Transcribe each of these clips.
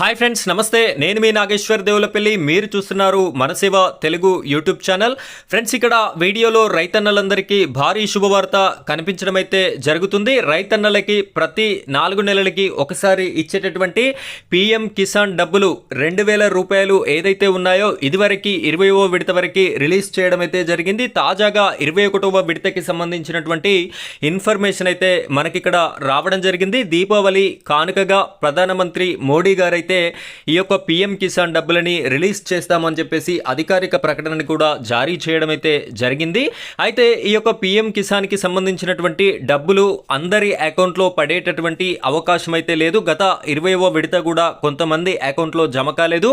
Hi friends నమస్తే. నేను మీ నాగేశ్వర్ దేవులపల్లి. మీరు చూస్తున్నారు Manaseva Telugu YouTube channel. Friends ఇక్కడ వీడియోలో రైతన్నలందరికీ భారీ శుభవార్త కనిపించడం అయితే జరుగుతుంది. రైతన్నలకి ప్రతి నాలుగు నెలలకి ఒకసారి ఇచ్చేటటువంటి పిఎం కిసాన్ డబ్బులు రెండు వేల రూపాయలు ఏదైతే ఉన్నాయో ఇదివరకు ఇరవైవ విడత వరకు రిలీజ్ చేయడం అయితే జరిగింది. తాజాగా ఇరవై ఒకటవ విడతకి సంబంధించినటువంటి ఇన్ఫర్మేషన్ అయితే మనకిక్కడ రావడం జరిగింది. దీపావళి కానుకగా ప్రధానమంత్రి మోడీ గారు అయితే ఈ యొక్క పిఎం కిసాన్ డబ్బులని రిలీజ్ చేస్తామని చెప్పేసి అధికారిక ప్రకటనని కూడా జారీ చేయడం అయితే జరిగింది. అయితే ఈ యొక్క పిఎం కిసాన్కి సంబంధించినటువంటి డబ్బులు అందరి అకౌంట్లో పడేటటువంటి అవకాశం అయితే లేదు. గత ఇరవైవ విడత కూడా కొంతమంది అకౌంట్లో జమ కాలేదు.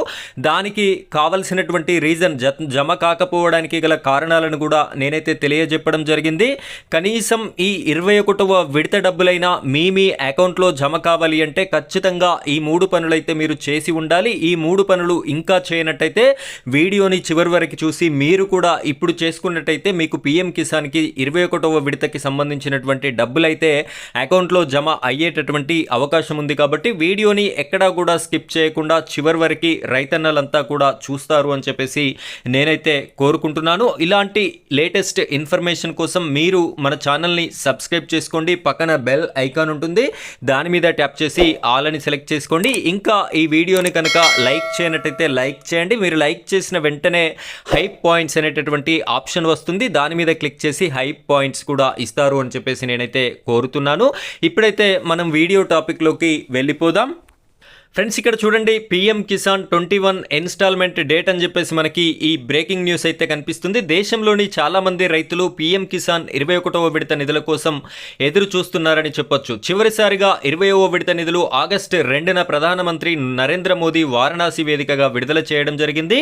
దానికి కావలసినటువంటి రీజన్ జమ కాకపోవడానికి గల కారణాలను కూడా నేనైతే తెలియజెప్పడం జరిగింది. కనీసం ఈ ఇరవై ఒకటవ విడత డబ్బులైనా మీ మీ అకౌంట్లో జమ కావాలి అంటే ఖచ్చితంగా ఈ మూడు పనులైతే మీరు చేసి ఉండాలి. ఈ మూడు పనులు ఇంకా చేయనట్టయితే వీడియోని చివరి వరకు చూసి మీరు కూడా ఇప్పుడు చేసుకున్నట్టయితే మీకు పిఎం కిసాన్కి ఇరవై ఒకటవ విడతకి సంబంధించినటువంటి డబ్బులైతే అకౌంట్లో జమ అయ్యేటటువంటి అవకాశం ఉంది కాబట్టి వీడియోని ఎక్కడా కూడా స్కిప్ చేయకుండా చివరి వరకు రైతన్నలంతా కూడా చూస్తారు అని చెప్పేసి నేనైతే కోరుకుంటున్నాను. ఇలాంటి లేటెస్ట్ ఇన్ఫర్మేషన్ కోసం మీరు మన ఛానల్ని సబ్స్క్రైబ్ చేసుకోండి. పక్కన బెల్ ఐకాన్ ఉంటుంది. దాని మీద ట్యాప్ చేసి ఆల్ అని సెలెక్ట్ చేసుకోండి. ఇంకా ఈ వీడియోని కనుక లైక్ చేయనట్టయితే లైక్ చేయండి. మీరు లైక్ చేసిన వెంటనే హైప్ పాయింట్స్ అనేటటువంటి ఆప్షన్ వస్తుంది. దాని మీద క్లిక్ చేసి హైప్ పాయింట్స్ కూడా ఇస్తారు అని చెప్పేసి నేనైతే కోరుతున్నాను. ఇప్పుడైతే మనం వీడియో టాపిక్లోకి వెళ్ళిపోదాం. ఫ్రెండ్స్ ఇక్కడ చూడండి PM Kisan twenty one installment date అని చెప్పేసి మనకి ఈ బ్రేకింగ్ న్యూస్ అయితే కనిపిస్తుంది. దేశంలోని చాలామంది రైతులు పిఎం కిసాన్ ఇరవై ఒకటవ విడత నిధుల కోసం ఎదురు చూస్తున్నారని చెప్పొచ్చు. చివరిసారిగా ఇరవైవ విడత నిధులు ఆగస్టు రెండున ప్రధానమంత్రి నరేంద్ర మోదీ వారణాసి వేదికగా విడుదల చేయడం జరిగింది.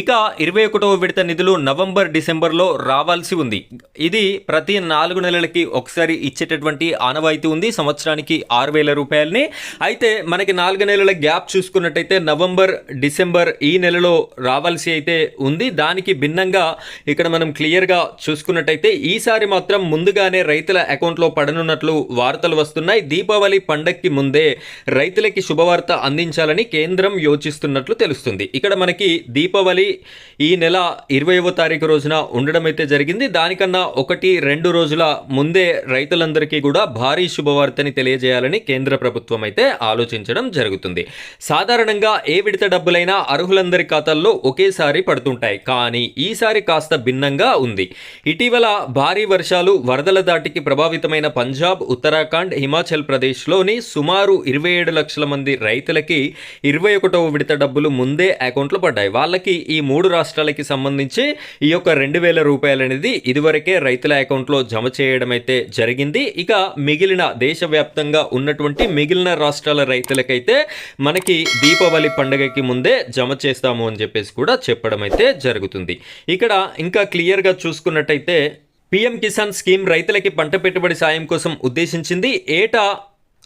ఇక ఇరవై ఒకటవ విడత నిధులు నవంబర్ డిసెంబర్లో రావాల్సి ఉంది. ఇది ప్రతి నాలుగు నెలలకి ఒకసారి ఇచ్చేటటువంటి ఆనవాయితీ ఉంది. సంవత్సరానికి ఆరు వేల రూపాయలని. అయితే మనకి నాలుగు నెలలు గ్యాప్ చూసుకున్నట్టయితే నవంబర్ డిసెంబర్ ఈ నెలలో రావాల్సి అయితే ఉంది. దానికి భిన్నంగా ఇక్కడ మనం క్లియర్గా చూసుకున్నట్టయితే ఈసారి మాత్రం ముందుగానే రైతుల అకౌంట్లో పడనున్నట్లు వార్తలు వస్తున్నాయి. దీపావళి పండక్కి ముందే రైతులకి శుభవార్త అందించాలని కేంద్రం యోచిస్తున్నట్లు తెలుస్తుంది. ఇక్కడ మనకి దీపావళి ఈ నెల ఇరవైవ తారీఖు రోజున ఉండడం అయితే జరిగింది. దానికన్నా ఒకటి రెండు రోజుల ముందే రైతులందరికీ కూడా భారీ శుభవార్తని తెలియజేయాలని కేంద్ర ప్రభుత్వం అయితే ఆలోచించడం జరుగుతుంది. సాధారణంగా ఏ విడత డబ్బులైనా అర్హులందరి ఖాతాల్లో ఒకేసారి పడుతుంటాయి. కానీ ఈసారి కాస్త భిన్నంగా ఉంది. ఇటీవల భారీ వర్షాలు వరదల దాటికి ప్రభావితమైన పంజాబ్ ఉత్తరాఖండ్ హిమాచల్ ప్రదేశ్లోని సుమారు ఇరవై ఏడు లక్షల మంది రైతులకి ఇరవై ఒకటవ విడత డబ్బులు ముందే అకౌంట్లో పడ్డాయి. వాళ్ళకి ఈ మూడు రాష్ట్రాలకి సంబంధించి ఈ యొక్క రెండు వేల రూపాయలు అనేది ఇదివరకే రైతుల అకౌంట్లో జమ చేయడం అయితే జరిగింది. ఇక మిగిలిన దేశవ్యాప్తంగా ఉన్నటువంటి మిగిలిన రాష్ట్రాల రైతులకైతే మనకి దీపావళి పండుగకి ముందే జమ చేస్తాము అని చెప్పేసి కూడా చెప్పడం అయితే జరుగుతుంది. ఇక్కడ ఇంకా క్లియర్గా చూసుకున్నట్టయితే పిఎం కిసాన్ స్కీమ్ రైతులకి పంట పెట్టుబడి సాయం కోసం ఉద్దేశించింది. ఏటా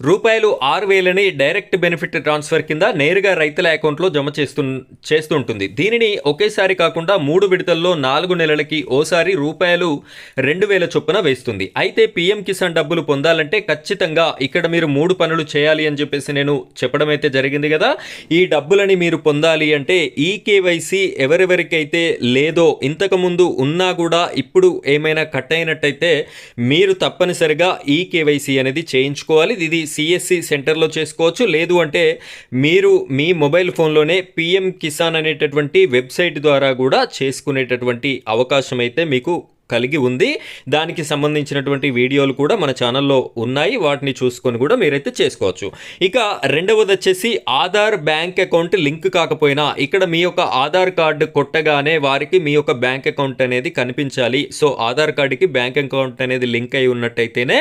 రూపాయలు ఆరు వేలని డైరెక్ట్ బెనిఫిట్ ట్రాన్స్ఫర్ కింద నేరుగా రైతుల అకౌంట్లో జమ చేస్తు చేస్తుంటుంది. దీనిని ఒకేసారి కాకుండా మూడు విడతల్లో నాలుగు నెలలకి ఓసారి రూపాయలు రెండు వేల చొప్పున వేస్తుంది. అయితే పీఎం కిసాన్ డబ్బులు పొందాలంటే ఖచ్చితంగా ఇక్కడ మీరు మూడు పనులు చేయాలి అని చెప్పేసి నేను చెప్పడం అయితే జరిగింది కదా. ఈ డబ్బులని మీరు పొందాలి అంటే ఈ కేవైసీ ఎవరెవరికైతే లేదో ఇంతకుముందు ఉన్నా కూడా ఇప్పుడు ఏమైనా కట్ అయినట్టయితే మీరు తప్పనిసరిగా ఈ కేవైసీ అనేది చేయించుకోవాలి. ఇది సిఎస్సి సెంటర్లో చేసుకోవచ్చు. లేదు అంటే మీరు మీ మొబైల్ ఫోన్లోనే పిఎం కిసాన్ అనేటటువంటి వెబ్సైట్ ద్వారా కూడా చేసుకునేటటువంటి అవకాశం అయితే మీకు కలిగి ఉంది. దానికి సంబంధించినటువంటి వీడియోలు కూడా మన ఛానల్లో ఉన్నాయి. వాటిని చూసుకొని కూడా మీరైతే చేసుకోవచ్చు. ఇక రెండవది వచ్చేసి ఆధార్ బ్యాంక్ అకౌంట్ లింక్ కాకపోయినా ఇక్కడ మీ యొక్క ఆధార్ కార్డు కొట్టగానే వారికి మీ యొక్క బ్యాంక్ అకౌంట్ అనేది కనిపించాలి. సో ఆధార్ కార్డుకి బ్యాంక్ అకౌంట్ అనేది లింక్ అయి ఉన్నట్టయితేనే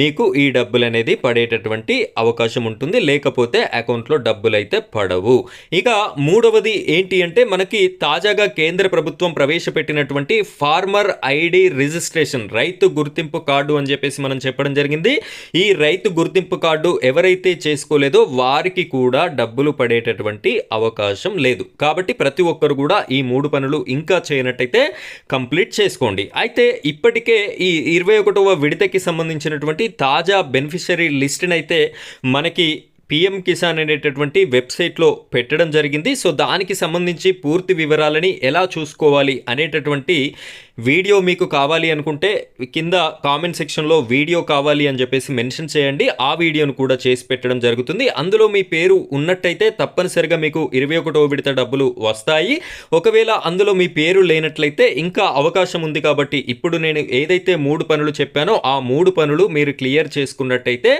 మీకు ఈ డబ్బులు అనేది పడేటటువంటి అవకాశం ఉంటుంది. లేకపోతే అకౌంట్లో డబ్బులు అయితే పడవు. ఇక మూడవది ఏంటి అంటే మనకి తాజాగా కేంద్ర ప్రభుత్వం ప్రవేశపెట్టినటువంటి ఫార్మర్ ఐడి రిజిస్ట్రేషన్ రైతు గుర్తింపు కార్డు అని చెప్పేసి మనం చెప్పడం జరిగింది. ఈ రైతు గుర్తింపు కార్డు ఎవరైతే చేసుకోలేదో వారికి కూడా డబ్బులు పడేటటువంటి అవకాశం లేదు. కాబట్టి ప్రతి ఒక్కరు కూడా ఈ మూడు పనులు ఇంకా చేయనట్టయితే కంప్లీట్ చేసుకోండి. అయితే ఇప్పటికే ఈ ఇరవై ఒకటవ విడతకి సంబంధించినటువంటి తాజా బెనిఫిషరీ లిస్ట్ని అయితే మనకి పిఎం కిసాన్ అనేటటువంటి వెబ్సైట్లో పెట్టడం జరిగింది. సో దానికి సంబంధించి పూర్తి వివరాలని ఎలా చూసుకోవాలి అనేటటువంటి వీడియో మీకు కావాలి అనుకుంటే కింద కామెంట్ సెక్షన్లో వీడియో కావాలి అని చెప్పేసి మెన్షన్ చేయండి. ఆ వీడియోను కూడా చేసి పెట్టడం జరుగుతుంది. అందులో మీ పేరు ఉన్నట్టయితే తప్పనిసరిగా మీకు ఇరవై ఒకటో విడత డబ్బులు వస్తాయి. ఒకవేళ అందులో మీ పేరు లేనట్లయితే ఇంకా అవకాశం ఉంది కాబట్టి ఇప్పుడు నేను ఏదైతే మూడు పనులు చెప్పానో ఆ మూడు పనులు మీరు క్లియర్ చేసుకున్నట్టయితే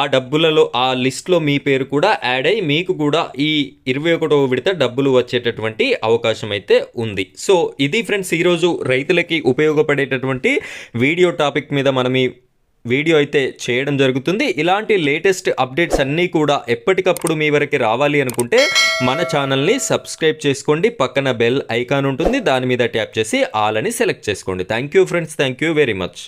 ఆ డబ్బులలో ఆ లిస్ట్లో మీ మీ పేరు కూడా యాడ్ అయ్యి మీకు కూడా ఈ ఇరవై ఒకటవ విడత డబ్బులు వచ్చేటటువంటి అవకాశం అయితే ఉంది. సో ఇది ఫ్రెండ్స్ ఈరోజు రైతులకి ఉపయోగపడేటటువంటి వీడియో టాపిక్ మీద మనం ఈ వీడియో అయితే చేయడం జరుగుతుంది. ఇలాంటి లేటెస్ట్ అప్డేట్స్ అన్నీ కూడా ఎప్పటికప్పుడు మీ వరకు రావాలి అనుకుంటే మన ఛానల్ని సబ్స్క్రైబ్ చేసుకోండి. పక్కన బెల్ ఐకాన్ ఉంటుంది. దాని మీద ట్యాప్ చేసి ఆల్ అని సెలెక్ట్ చేసుకోండి. Thank you friends. Thank you very much.